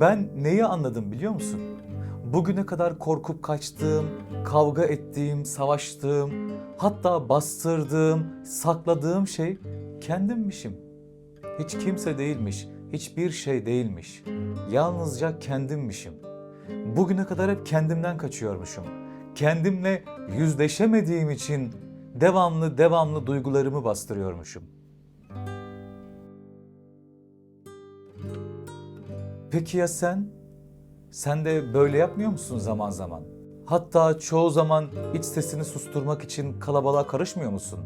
Ben neyi anladım biliyor musun? Bugüne kadar korkup kaçtığım, kavga ettiğim, savaştığım, hatta bastırdığım, sakladığım şey kendimmişim. Hiç kimse değilmiş, hiçbir şey değilmiş. Yalnızca kendimmişim. Bugüne kadar hep kendimden kaçıyormuşum. Kendimle yüzleşemediğim için devamlı devamlı duygularımı bastırıyormuşum. Peki ya sen? Sen de böyle yapmıyor musun zaman zaman? Hatta çoğu zaman iç sesini susturmak için kalabalığa karışmıyor musun?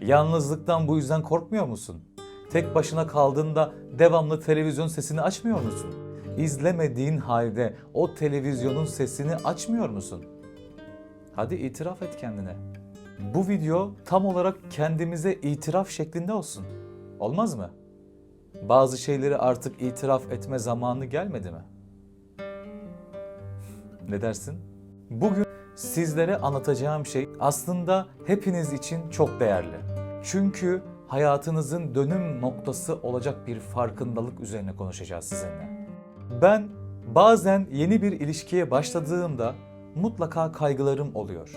Yalnızlıktan bu yüzden korkmuyor musun? Tek başına kaldığında devamlı televizyon sesini açmıyor musun? İzlemediğin halde o televizyonun sesini açmıyor musun? Hadi itiraf et kendine. Bu video tam olarak kendimize itiraf şeklinde olsun. Olmaz mı? Bazı şeyleri artık itiraf etme zamanı gelmedi mi? Ne dersin? Bugün sizlere anlatacağım şey aslında hepiniz için çok değerli. Çünkü hayatınızın dönüm noktası olacak bir farkındalık üzerine konuşacağız sizinle. Ben bazen yeni bir ilişkiye başladığımda mutlaka kaygılarım oluyor.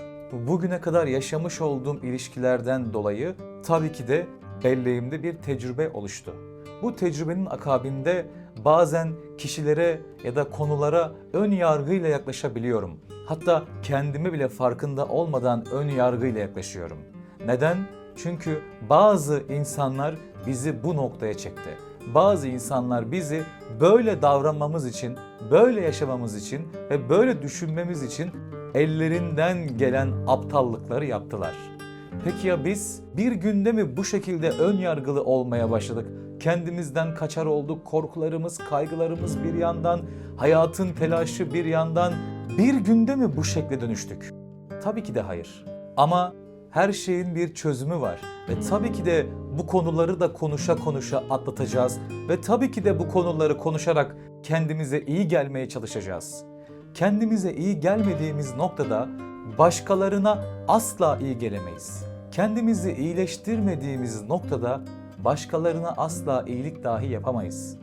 Bugüne kadar yaşamış olduğum ilişkilerden dolayı tabii ki de belleğimde bir tecrübe oluştu. Bu tecrübenin akabinde bazen kişilere ya da konulara ön yargıyla yaklaşabiliyorum. Hatta kendimi bile farkında olmadan ön yargıyla yaklaşıyorum. Neden? Çünkü bazı insanlar bizi bu noktaya çekti. Bazı insanlar bizi böyle davranmamız için, böyle yaşamamız için ve böyle düşünmemiz için ellerinden gelen aptallıkları yaptılar. Peki ya biz bir günde mi bu şekilde ön yargılı olmaya başladık? Kendimizden kaçar olduk, korkularımız, kaygılarımız bir yandan, hayatın telaşı bir yandan. Bir günde mi bu şekle dönüştük? Tabii ki de hayır. Ama her şeyin bir çözümü var ve tabii ki de bu konuları da konuşa konuşa atlatacağız ve tabii ki de bu konuları konuşarak kendimize iyi gelmeye çalışacağız. Kendimize iyi gelmediğimiz noktada başkalarına asla iyi gelemeyiz. Kendimizi iyileştirmediğimiz noktada başkalarına asla iyilik dahi yapamayız.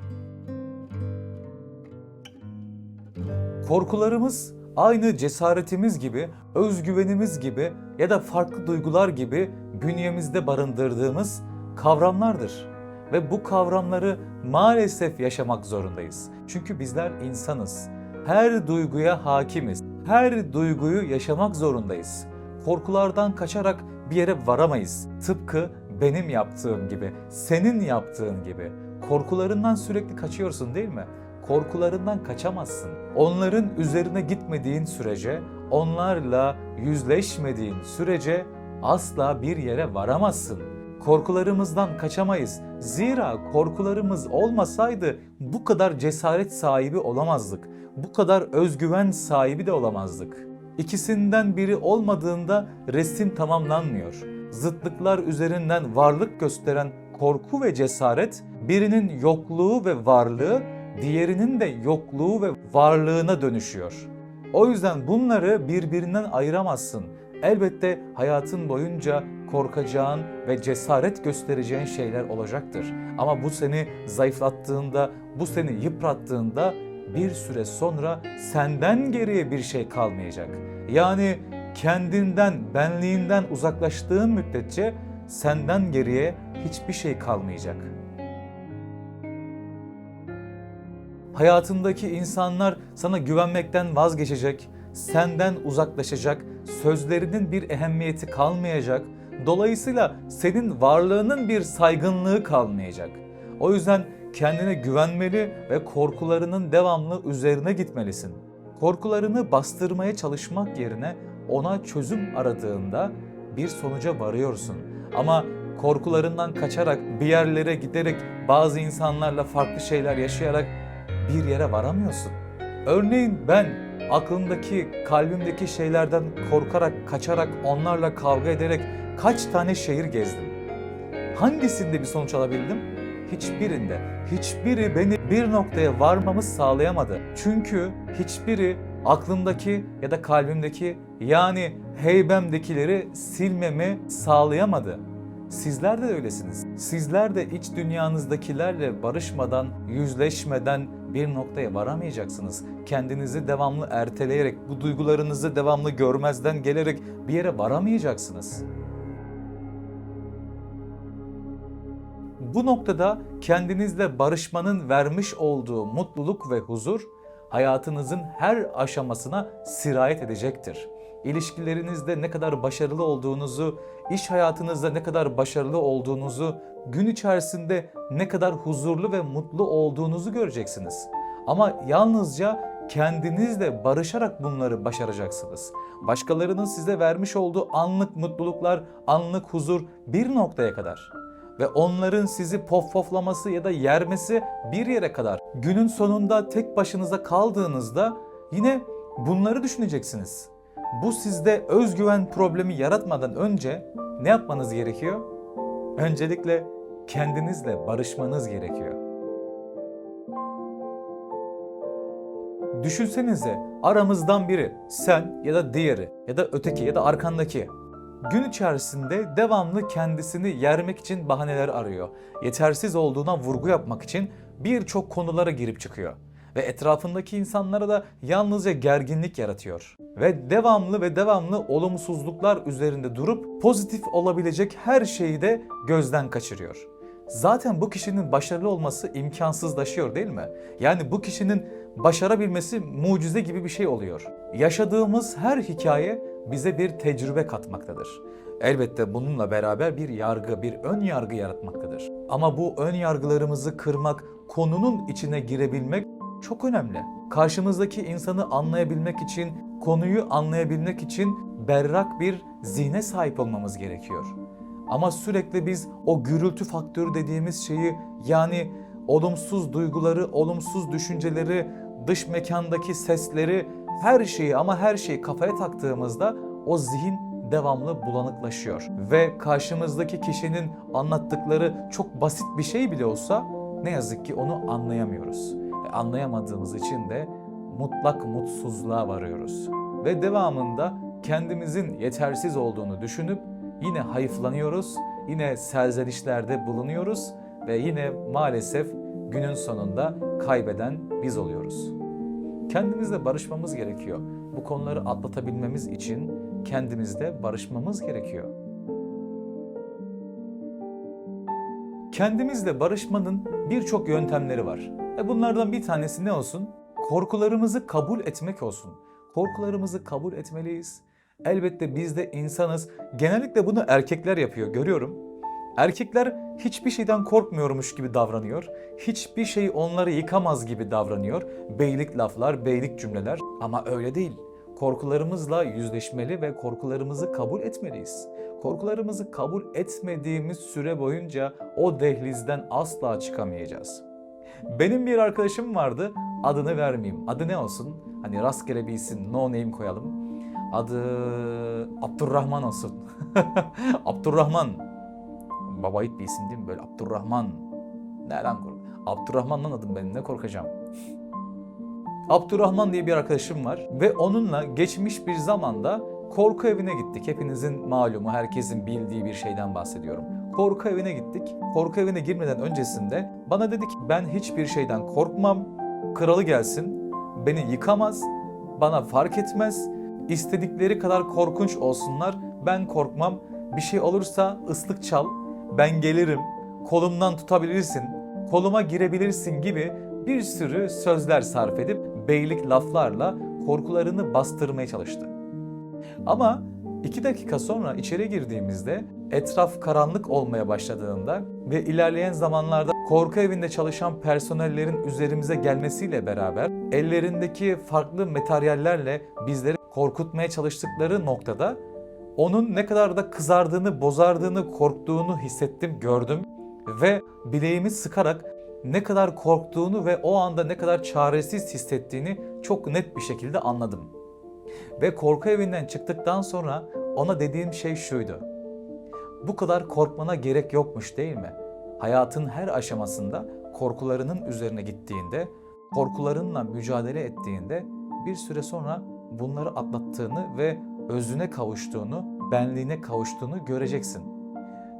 Korkularımız aynı cesaretimiz gibi, özgüvenimiz gibi ya da farklı duygular gibi bünyemizde barındırdığımız kavramlardır. Ve bu kavramları maalesef yaşamak zorundayız. Çünkü bizler insanız. Her duyguya hakimiz. Her duyguyu yaşamak zorundayız. Korkulardan kaçarak bir yere varamayız. Tıpkı benim yaptığım gibi, senin yaptığın gibi. Korkularından sürekli kaçıyorsun değil mi? Korkularından kaçamazsın. Onların üzerine gitmediğin sürece, onlarla yüzleşmediğin sürece asla bir yere varamazsın. Korkularımızdan kaçamayız. Zira korkularımız olmasaydı bu kadar cesaret sahibi olamazdık. Bu kadar özgüven sahibi de olamazdık. İkisinden biri olmadığında resim tamamlanmıyor. Zıtlıklar üzerinden varlık gösteren korku ve cesaret birinin yokluğu ve varlığı diğerinin de yokluğu ve varlığına dönüşüyor. O yüzden bunları birbirinden ayıramazsın. Elbette hayatın boyunca korkacağın ve cesaret göstereceğin şeyler olacaktır. Ama bu seni zayıflattığında, bu seni yıprattığında bir süre sonra senden geriye bir şey kalmayacak. Yani kendinden, benliğinden uzaklaştığın müddetçe senden geriye hiçbir şey kalmayacak. Hayatındaki insanlar sana güvenmekten vazgeçecek, senden uzaklaşacak, sözlerinin bir ehemmiyeti kalmayacak. Dolayısıyla senin varlığının bir saygınlığı kalmayacak. O yüzden kendine güvenmeli ve korkularının devamlı üzerine gitmelisin. Korkularını bastırmaya çalışmak yerine ona çözüm aradığında bir sonuca varıyorsun. Ama korkularından kaçarak, bir yerlere giderek, bazı insanlarla farklı şeyler yaşayarak bir yere varamıyorsun. Örneğin ben aklımdaki, kalbimdeki şeylerden korkarak, kaçarak, onlarla kavga ederek kaç tane şehir gezdim. Hangisinde bir sonuç alabildim? Hiçbirinde. Hiçbiri beni bir noktaya varmamı sağlayamadı. Çünkü hiçbiri aklımdaki ya da kalbimdeki yani heybemdekileri silmemi sağlayamadı. Sizler de öylesiniz. Sizler de iç dünyanızdakilerle barışmadan, yüzleşmeden bir noktaya varamayacaksınız. Kendinizi devamlı erteleyerek, bu duygularınızı devamlı görmezden gelerek bir yere varamayacaksınız. Bu noktada kendinizle barışmanın vermiş olduğu mutluluk ve huzur hayatınızın her aşamasına sirayet edecektir. İlişkilerinizde ne kadar başarılı olduğunuzu, iş hayatınızda ne kadar başarılı olduğunuzu, gün içerisinde ne kadar huzurlu ve mutlu olduğunuzu göreceksiniz. Ama yalnızca kendinizle barışarak bunları başaracaksınız. Başkalarının size vermiş olduğu anlık mutluluklar, anlık huzur bir noktaya kadar ve onların sizi pof poflaması ya da yermesi bir yere kadar. Günün sonunda tek başınıza kaldığınızda yine bunları düşüneceksiniz. Bu sizde özgüven problemi yaratmadan önce ne yapmanız gerekiyor? Öncelikle kendinizle barışmanız gerekiyor. Düşünsenize aramızdan biri, sen ya da diğeri ya da öteki ya da arkandaki gün içerisinde devamlı kendisini yermek için bahaneler arıyor. Yetersiz olduğuna vurgu yapmak için birçok konulara girip çıkıyor ve etrafındaki insanlara da yalnızca gerginlik yaratıyor. Ve devamlı ve devamlı olumsuzluklar üzerinde durup pozitif olabilecek her şeyi de gözden kaçırıyor. Zaten bu kişinin başarılı olması imkansızlaşıyor değil mi? Yani bu kişinin başarabilmesi mucize gibi bir şey oluyor. Yaşadığımız her hikaye bize bir tecrübe katmaktadır. Elbette bununla beraber bir yargı, bir ön yargı yaratmaktadır. Ama bu ön yargılarımızı kırmak, konunun içine girebilmek çok önemli. Karşımızdaki insanı anlayabilmek için, konuyu anlayabilmek için berrak bir zihne sahip olmamız gerekiyor. Ama sürekli biz o gürültü faktörü dediğimiz şeyi yani olumsuz duyguları, olumsuz düşünceleri, dış mekandaki sesleri, her şeyi ama her şeyi kafaya taktığımızda o zihin devamlı bulanıklaşıyor. Ve karşımızdaki kişinin anlattıkları çok basit bir şey bile olsa ne yazık ki onu anlayamıyoruz. E, anlayamadığımız için de mutlak mutsuzluğa varıyoruz. Ve devamında kendimizin yetersiz olduğunu düşünüp yine hayıflanıyoruz, yine serzenişlerde bulunuyoruz ve yine maalesef günün sonunda kaybeden biz oluyoruz. Kendimizle barışmamız gerekiyor. Bu konuları atlatabilmemiz için kendimizle barışmamız gerekiyor. Kendimizle barışmanın birçok yöntemleri var. E bunlardan bir tanesi ne olsun? Korkularımızı kabul etmek olsun. Korkularımızı kabul etmeliyiz. Elbette biz de insanız. Genellikle bunu erkekler yapıyor görüyorum. Erkekler hiçbir şeyden korkmuyormuş gibi davranıyor. Hiçbir şey onları yıkamaz gibi davranıyor. Beylik laflar, beylik cümleler ama öyle değil. Korkularımızla yüzleşmeli ve korkularımızı kabul etmeliyiz. Korkularımızı kabul etmediğimiz süre boyunca o dehlizden asla çıkamayacağız. Benim bir arkadaşım vardı. Adını vermeyeyim. Adı ne olsun? Hani rastgele bir isim, no name koyalım. Adı Abdurrahman olsun. Abdurrahman. Babayit bir isim değil mi? Böyle Abdurrahman. Nereden kork? Abdurrahman'dan adım benim. Ne korkacağım? Abdurrahman diye bir arkadaşım var ve onunla geçmiş bir zamanda korku evine gittik. Hepinizin malumu, herkesin bildiği bir şeyden bahsediyorum. Korku evine gittik. Korku evine girmeden öncesinde bana dedi ki ben hiçbir şeyden korkmam. Kralı gelsin, beni yıkamaz, bana fark etmez. İstedikleri kadar korkunç olsunlar, ben korkmam. Bir şey olursa ıslık çal, ben gelirim, kolumdan tutabilirsin, koluma girebilirsin gibi bir sürü sözler sarf edip beylik laflarla korkularını bastırmaya çalıştı. Ama iki dakika sonra içeri girdiğimizde etraf karanlık olmaya başladığında ve ilerleyen zamanlarda korku evinde çalışan personellerin üzerimize gelmesiyle beraber ellerindeki farklı materyallerle bizleri korkutmaya çalıştıkları noktada onun ne kadar da kızardığını, bozardığını, korktuğunu hissettim, gördüm ve bileğimi sıkarak ne kadar korktuğunu ve o anda ne kadar çaresiz hissettiğini çok net bir şekilde anladım. Ve korku evinden çıktıktan sonra ona dediğim şey şuydu. Bu kadar korkmana gerek yokmuş değil mi? Hayatın her aşamasında korkularının üzerine gittiğinde, korkularınla mücadele ettiğinde bir süre sonra bunları atlattığını ve özüne kavuştuğunu, benliğine kavuştuğunu göreceksin.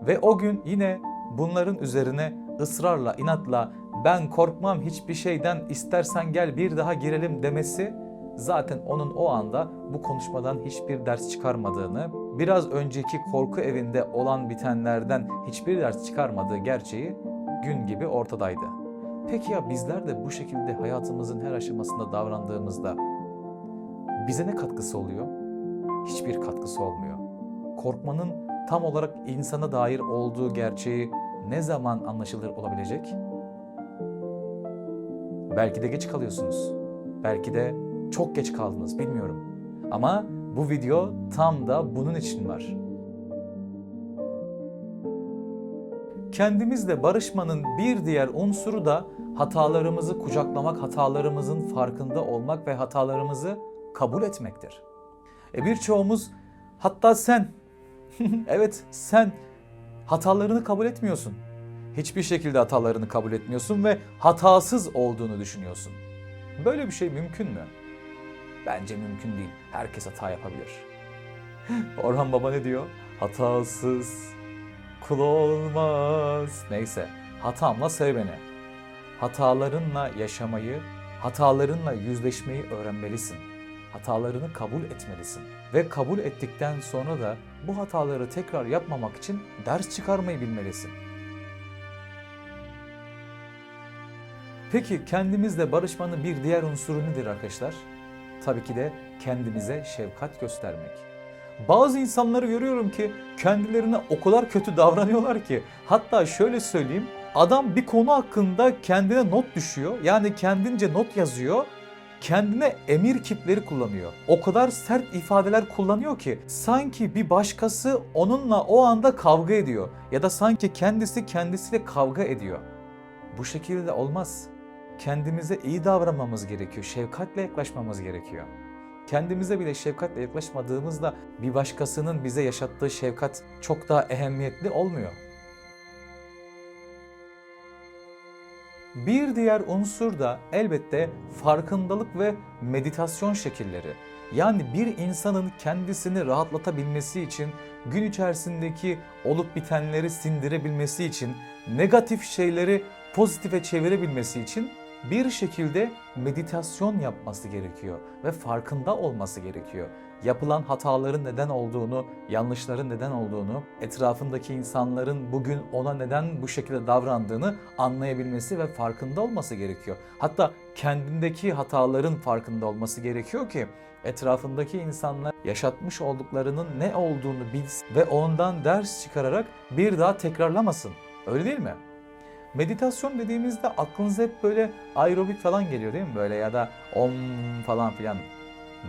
ve o gün yine bunların üzerine ısrarla, inatla ben korkmam hiçbir şeyden istersen gel bir daha girelim demesi zaten onun o anda bu konuşmadan hiçbir ders çıkarmadığını, biraz önceki korku evinde olan bitenlerden hiçbir ders çıkarmadığı gerçeği gün gibi ortadaydı. Peki ya bizler de bu şekilde hayatımızın her aşamasında davrandığımızda bize ne katkısı oluyor? Hiçbir katkısı olmuyor. Korkmanın tam olarak insana dair olduğu gerçeği ne zaman anlaşılır olabilecek? Belki de geç kalıyorsunuz. Belki de çok geç kaldınız bilmiyorum. Ama bu video tam da bunun için var. Kendimizle barışmanın bir diğer unsuru da hatalarımızı kucaklamak, hatalarımızın farkında olmak ve hatalarımızı kabul etmektir. E birçoğumuz hatta sen evet sen hatalarını kabul etmiyorsun. Hiçbir şekilde hatalarını kabul etmiyorsun ve hatasız olduğunu düşünüyorsun. Böyle bir şey mümkün mü? Bence mümkün değil. Herkes hata yapabilir. Orhan Baba ne diyor? Hatasız kul olmaz. Neyse, hatamla sev beni. Hatalarınla yaşamayı, hatalarınla yüzleşmeyi öğrenmelisin. Hatalarını kabul etmelisin. Ve kabul ettikten sonra da bu hataları tekrar yapmamak için ders çıkarmayı bilmelisin. Peki kendimizle barışmanın bir diğer unsuru nedir arkadaşlar? Tabii ki de kendimize şefkat göstermek. Bazı insanları görüyorum ki kendilerine o kadar kötü davranıyorlar ki hatta şöyle söyleyeyim adam bir konu hakkında kendine not düşüyor yani kendince not yazıyor kendine emir kipleri kullanıyor. O kadar sert ifadeler kullanıyor ki sanki bir başkası onunla o anda kavga ediyor ya da sanki kendisi kendisiyle kavga ediyor. Bu şekilde olmaz. Kendimize iyi davranmamız gerekiyor. Şefkatle yaklaşmamız gerekiyor. Kendimize bile şefkatle yaklaşmadığımızda bir başkasının bize yaşattığı şefkat çok daha ehemmiyetli olmuyor. Bir diğer unsur da elbette farkındalık ve meditasyon şekilleri. Yani bir insanın kendisini rahatlatabilmesi için, gün içerisindeki olup bitenleri sindirebilmesi için, negatif şeyleri pozitife çevirebilmesi için bir şekilde meditasyon yapması gerekiyor ve farkında olması gerekiyor. Yapılan hataların neden olduğunu, yanlışların neden olduğunu, etrafındaki insanların bugün ona neden bu şekilde davrandığını anlayabilmesi ve farkında olması gerekiyor. Hatta kendindeki hataların farkında olması gerekiyor ki etrafındaki insanlar yaşatmış olduklarının ne olduğunu bilsin ve ondan ders çıkararak bir daha tekrarlamasın. Öyle değil mi? Meditasyon dediğimizde aklınıza hep böyle aerobik falan geliyor değil mi? Böyle ya da om falan filan.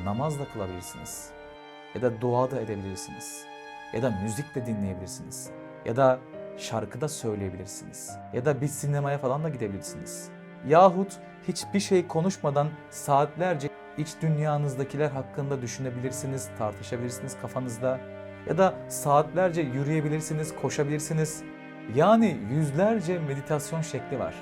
Namaz da kılabilirsiniz. Ya da dua da edebilirsiniz. Ya da müzik de dinleyebilirsiniz. Ya da şarkı da söyleyebilirsiniz. Ya da bir sinemaya falan da gidebilirsiniz. Yahut hiçbir şey konuşmadan saatlerce iç dünyanızdakiler hakkında düşünebilirsiniz, tartışabilirsiniz kafanızda. Ya da saatlerce yürüyebilirsiniz, koşabilirsiniz. Yani yüzlerce meditasyon şekli var.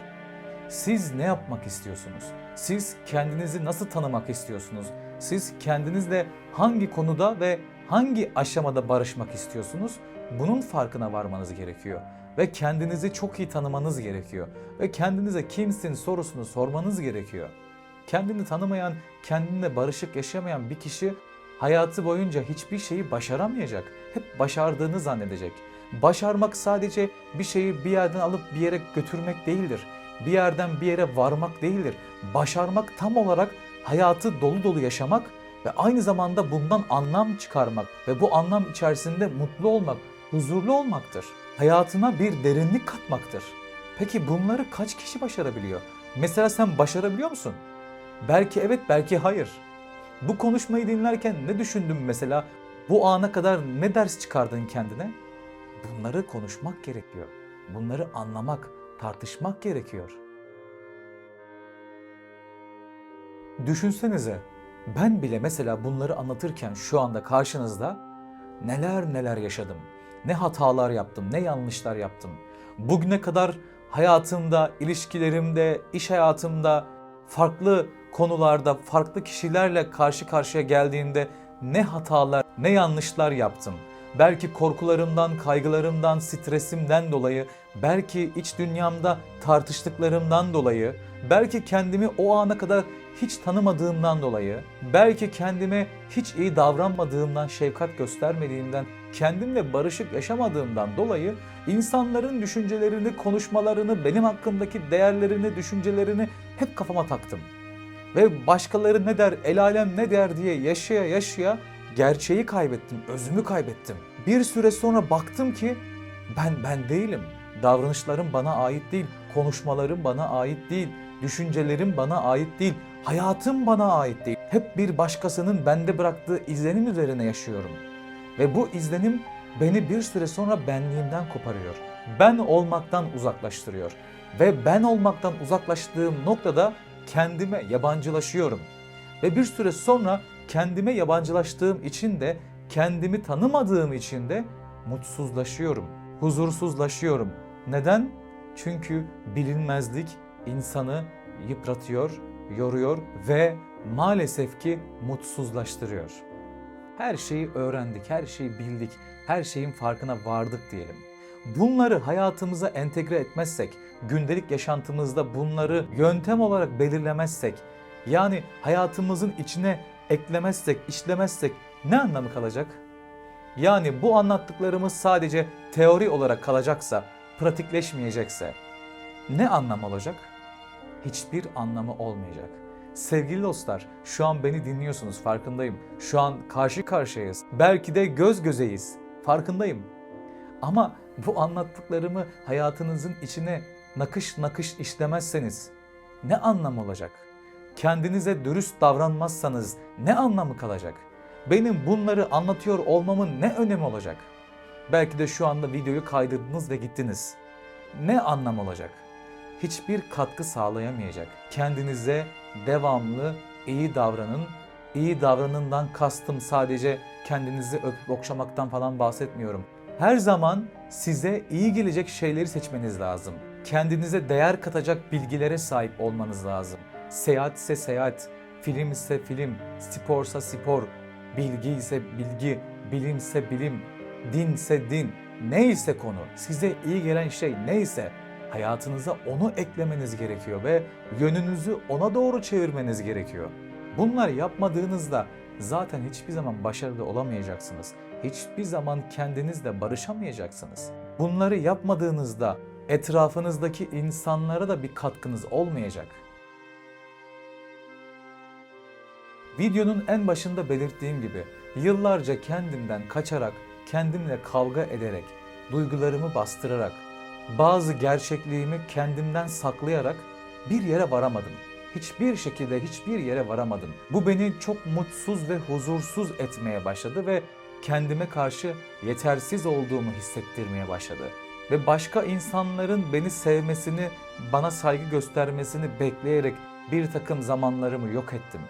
Siz ne yapmak istiyorsunuz? Siz kendinizi nasıl tanımak istiyorsunuz? Siz kendinizle hangi konuda ve hangi aşamada barışmak istiyorsunuz? Bunun farkına varmanız gerekiyor ve kendinizi çok iyi tanımanız gerekiyor ve kendinize kimsin sorusunu sormanız gerekiyor. Kendini tanımayan, kendine barışık yaşamayan bir kişi hayatı boyunca hiçbir şeyi başaramayacak. Hep başardığını zannedecek. Başarmak sadece bir şeyi bir yerden alıp bir yere götürmek değildir. Bir yerden bir yere varmak değildir. Başarmak tam olarak hayatı dolu dolu yaşamak ve aynı zamanda bundan anlam çıkarmak ve bu anlam içerisinde mutlu olmak, huzurlu olmaktır. Hayatına bir derinlik katmaktır. Peki bunları kaç kişi başarabiliyor? Mesela sen başarabiliyor musun? Belki evet, belki hayır. Bu konuşmayı dinlerken ne düşündün mesela? Bu ana kadar ne ders çıkardın kendine? Bunları konuşmak gerekiyor. Bunları anlamak, tartışmak gerekiyor. Düşünsenize ben bile mesela bunları anlatırken şu anda karşınızda neler neler yaşadım. Ne hatalar yaptım, ne yanlışlar yaptım. Bugüne kadar hayatımda, ilişkilerimde, iş hayatımda, farklı konularda, farklı kişilerle karşı karşıya geldiğimde ne hatalar, ne yanlışlar yaptım. belki korkularımdan, kaygılarımdan, stresimden dolayı, belki iç dünyamda tartıştıklarımdan dolayı, belki kendimi o ana kadar hiç tanımadığımdan dolayı, belki kendime hiç iyi davranmadığımdan, şefkat göstermediğimden, kendimle barışık yaşamadığımdan dolayı insanların düşüncelerini, konuşmalarını, benim hakkındaki değerlerini, düşüncelerini hep kafama taktım. Ve başkaları ne der, el alem ne der diye yaşaya yaşaya gerçeği kaybettim, özümü kaybettim. Bir süre sonra baktım ki ben ben değilim. Davranışlarım bana ait değil, konuşmalarım bana ait değil, düşüncelerim bana ait değil, hayatım bana ait değil. Hep bir başkasının bende bıraktığı izlenim üzerine yaşıyorum. Ve bu izlenim beni bir süre sonra benliğimden koparıyor. Ben olmaktan uzaklaştırıyor. Ve ben olmaktan uzaklaştığım noktada kendime yabancılaşıyorum. Ve bir süre sonra kendime yabancılaştığım için de kendimi tanımadığım için de mutsuzlaşıyorum, huzursuzlaşıyorum. Neden? Çünkü bilinmezlik insanı yıpratıyor, yoruyor ve maalesef ki mutsuzlaştırıyor. Her şeyi öğrendik, her şeyi bildik, her şeyin farkına vardık diyelim. Bunları hayatımıza entegre etmezsek, gündelik yaşantımızda bunları yöntem olarak belirlemezsek, yani hayatımızın içine eklemezsek, işlemezsek ne anlamı kalacak? Yani bu anlattıklarımız sadece teori olarak kalacaksa, pratikleşmeyecekse ne anlam olacak? Hiçbir anlamı olmayacak. Sevgili dostlar, şu an beni dinliyorsunuz farkındayım. Şu an karşı karşıyayız. Belki de göz gözeyiz. Farkındayım. Ama bu anlattıklarımı hayatınızın içine nakış nakış işlemezseniz ne anlam olacak? Kendinize dürüst davranmazsanız ne anlamı kalacak? Benim bunları anlatıyor olmamın ne önemi olacak? Belki de şu anda videoyu kaydırdınız ve gittiniz. Ne anlam olacak? Hiçbir katkı sağlayamayacak. Kendinize devamlı iyi davranın. İyi davranından kastım sadece kendinizi öpüp okşamaktan falan bahsetmiyorum. Her zaman size iyi gelecek şeyleri seçmeniz lazım. Kendinize değer katacak bilgilere sahip olmanız lazım. Seyahat ise seyahat, film ise film, sporsa spor, bilgi ise bilgi, bilim ise bilim, din ise din. Neyse konu, size iyi gelen şey neyse hayatınıza onu eklemeniz gerekiyor ve yönünüzü ona doğru çevirmeniz gerekiyor. Bunlar yapmadığınızda zaten hiçbir zaman başarılı olamayacaksınız. Hiçbir zaman kendinizle barışamayacaksınız. Bunları yapmadığınızda etrafınızdaki insanlara da bir katkınız olmayacak. Videonun en başında belirttiğim gibi yıllarca kendimden kaçarak, kendimle kavga ederek, duygularımı bastırarak, bazı gerçekliğimi kendimden saklayarak bir yere varamadım. Hiçbir şekilde hiçbir yere varamadım. Bu beni çok mutsuz ve huzursuz etmeye başladı ve kendime karşı yetersiz olduğumu hissettirmeye başladı. Ve başka insanların beni sevmesini, bana saygı göstermesini bekleyerek bir takım zamanlarımı yok ettim.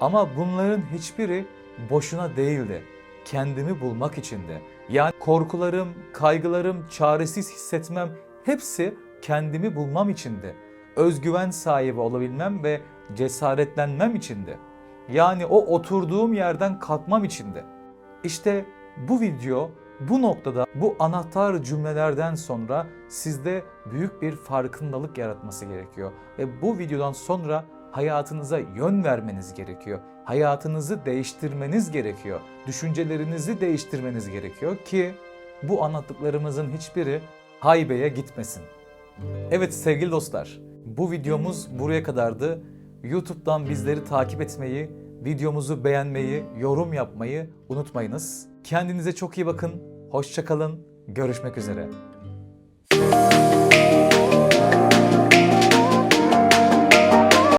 Ama bunların hiçbiri boşuna değildi. Kendimi bulmak içindi. Yani korkularım, kaygılarım, çaresiz hissetmem hepsi kendimi bulmam içindi. Özgüven sahibi olabilmem ve cesaretlenmem içindi. Yani o oturduğum yerden kalkmam içindi. İşte bu video bu noktada bu anahtar cümlelerden sonra sizde büyük bir farkındalık yaratması gerekiyor. Ve bu videodan sonra hayatınıza yön vermeniz gerekiyor. Hayatınızı değiştirmeniz gerekiyor. Düşüncelerinizi değiştirmeniz gerekiyor ki bu anlattıklarımızın hiçbiri haybeye gitmesin. Evet sevgili dostlar, bu videomuz buraya kadardı. YouTube'dan bizleri takip etmeyi, videomuzu beğenmeyi, yorum yapmayı unutmayınız. Kendinize çok iyi bakın. Hoşçakalın. Görüşmek üzere.